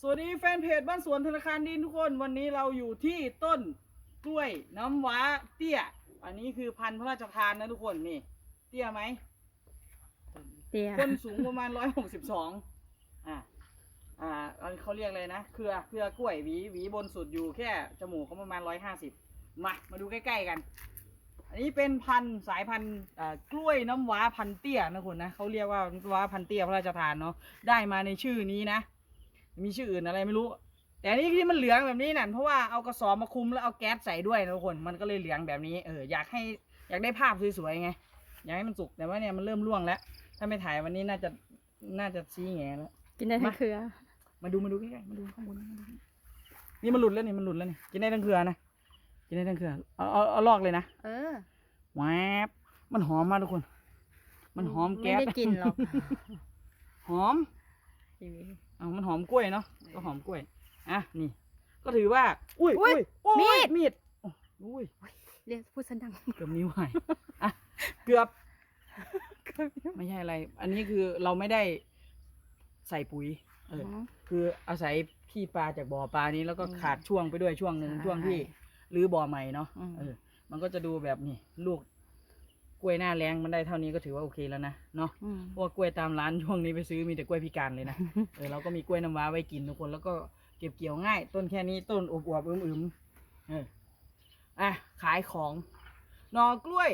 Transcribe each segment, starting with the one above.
สวัสดีแฟนเพจบ้านสวนธนาคารดินทุกคน วันนี้เราอยู่ที่ต้นกล้วยน้ำว้าเตี้ย อันนี้คือพันธุ์พระราชทานนะทุกคนนี่ เตี้ยไหมเตี้ยต้นสูงประมาณร้อยหกสิบสองอ่าอ่าอันเขาเรียกอะไรนะเครือเครือกล้วยหวีหวีบนสุดอยู่แค่จมูกเขาประมาณร้อยห้าสิบมามาดูใกล้ๆกัน อันนี้เป็นพันธุ์สายพันธุ์อ่ากล้วยน้ำว้าพันธุ์เตี้ยนะคุณนะเขาเรียกว่าว้าพันธุ์เตี้ยพระราชทานเนาะได้มาในชื่อนี้นะ มีชื่ออื่นอะไรไม่รู้ แต่อันนี้ที่มันเหลืองแบบนี้นั่นเพราะว่าเอากระสอบมาคลุมแล้วเอาแก๊สใส่ด้วยนะทุกคนมันก็เลยเหลืองแบบนี้เอออยากให้อยากได้ภาพสวยๆไงอยากให้มันสุกแต่ว่าเนี่ยมันเริ่มร่วงแล้ว ถ้าไม่ถ่ายวันนี้น่าจะน่าจะชี้แงแล้ว กินได้ทั้งเครือ มาดูมาดูใกล้ๆมาดูข้างบนมาดูนี่มันหลุดแล้วนี่มันหลุดแล้วนี่กินได้ทั้งเครือนะกินได้ทั้งเครือเอาเอาเอาลอกเลยนะเออแวบมันหอมมากทุกคน มันหอมแก๊สไม่ได้กินหรอกหอม เอามันหอมกล้วยเนาะก็หอมกล้วยอะนี่ ก็ถือว่า อุ้ยอุ๊อุ้ยยโอ้ยมีดมีดโอ้อุ้ยเรียกพูดสันดังเกือบนิ้วหายอะเกือบไม่ใช่อะไร อันนี้คือเราไม่ได้ใส่ปุ๋ย เออ คืออาศัยขี้ปลาจากบ่อปลานี้แล้วก็อืมขาดช่วงไปด้วยช่วงหนึ่งใช่ช่วงที่รื้อบ่อใหม่เนาะอืมเออ มันก็จะดูแบบนี้ลูก กล้วยหน้าแรงมันได้เท่านี้ก็ถือว่าโอเคแล้วนะเนาะอืมเพราะว่ากล้วยตามร้านช่วงนี้ไปซื้อมีแต่กล้วยพิการเลยนะเออเราก็มีกล้วยน้ำว้าไว้กินทุกคนแล้วก็เก็บเกี่ยวง่าย ต้นแค่นี้ต้นอวบๆอึมๆเอออะขายของหนอกล้วย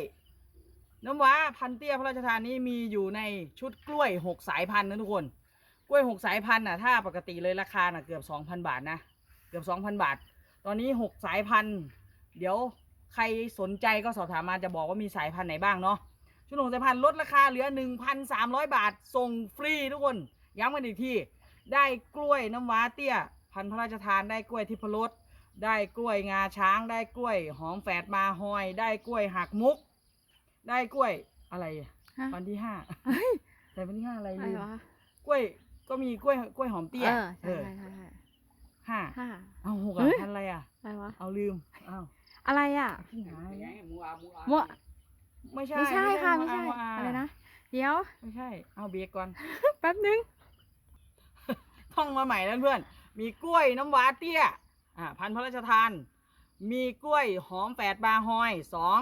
น้ำว้าพันเตี้ยพระราชทานนี้มีอยู่ในชุดกล้วยหกสายพันธุ์นะทุกคน กล้วยหกสายพันธุ์น่ะถ้าปกติเลยราคาน่ะเกือบสองพันบาทนะเกือบสองพันบาท ตอนนี้หกสายพันธุ์เดี๋ยว ใครสนใจก็สอบถามมาจะบอกว่ามีสายพันธุ์ไหนบ้างเนาะชุดหงสายพันธุ์ลดราคาเหลือ 1,300 บาท ส่งฟรีทุกคน ย้ำกันอีกทีได้กล้วยน้ำว้าเตี้ย พันธุ์พระราชทานได้กล้วยทิพรสได้กล้วยงาช้าง ได้กล้วย หอมแฝดมาฮอย ได้กล้วยหักมุก ได้กล้วยอะไรอะฮะ วันที่ห้าเฮ้ยแต่วันที่ห้าอะไรอะไรลืมวะกล้วยก็มีกล้วยกล้วยหอมเตี้ยเออใช่ใช่ใช่ใช่ห้าห้า เอาหกเฮ้อะยพันอะไรอะอะไรวะเอาลืมเอา อะไรอะที่ไหนมั่วไม่ใช่ไม่ใช่ค่ะไม่ใช่เอาอ่อะไรนะเดี๋ยวไม่ใช่ เอาเบียร์ก่อน แป๊บนึง ท่องมาใหม่แล้วเพื่อน มีกล้วยน้ำว้าเตี้ย อ่า พันธุ์พระราชทาน มีกล้วยหอมแฝดบาฮอยสอง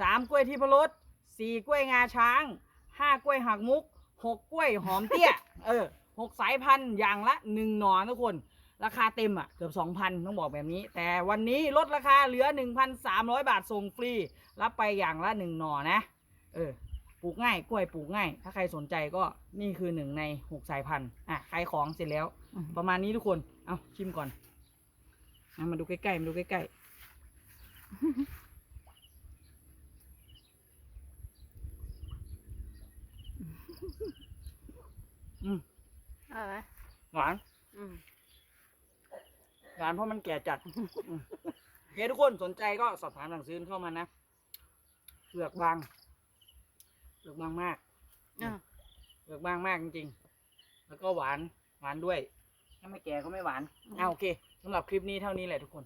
สามกล้วยที่พรสสี่กล้วยงาช้างห้ากล้วยหักมุกหกกล้วยหอมเตี้ย เออหกสายพันธุ์อย่างละหนึ่งหนอทุกคน ราคาเต็มอะเกือบสองพันต้องบอกแบบนี้ แต่วันนี้ลดราคาเหลือหนึ่งพันสามร้อยบาทส่งฟรี รับไปอย่างละหนึ่งหนอนะ เออ ปลูกง่ายกล้วยปลูกง่าย ถ้าใครสนใจก็นี่คือหนึ่งในหกสายพันธุ์อะขายของเสร็จแล้วอืมประมาณนี้ทุกคน เอาชิมก่อนเอามาดูใกล้ๆ มาดูใกล้ๆ อืมอะไรหวาน อืม หวานเพราะมันแก่จัดอืมโอเคทุกคนสนใจก็สอบถามสั่งซื้อเข้ามานะเปลือกบางเปลือกบางมากอะเปลือกบางมากจริงๆ แล้วก็หวานหวานด้วย ถ้าไม่แก่ก็ไม่หวานอ่าโอเคสำหรับคลิปนี้เท่านี้แหละทุกคน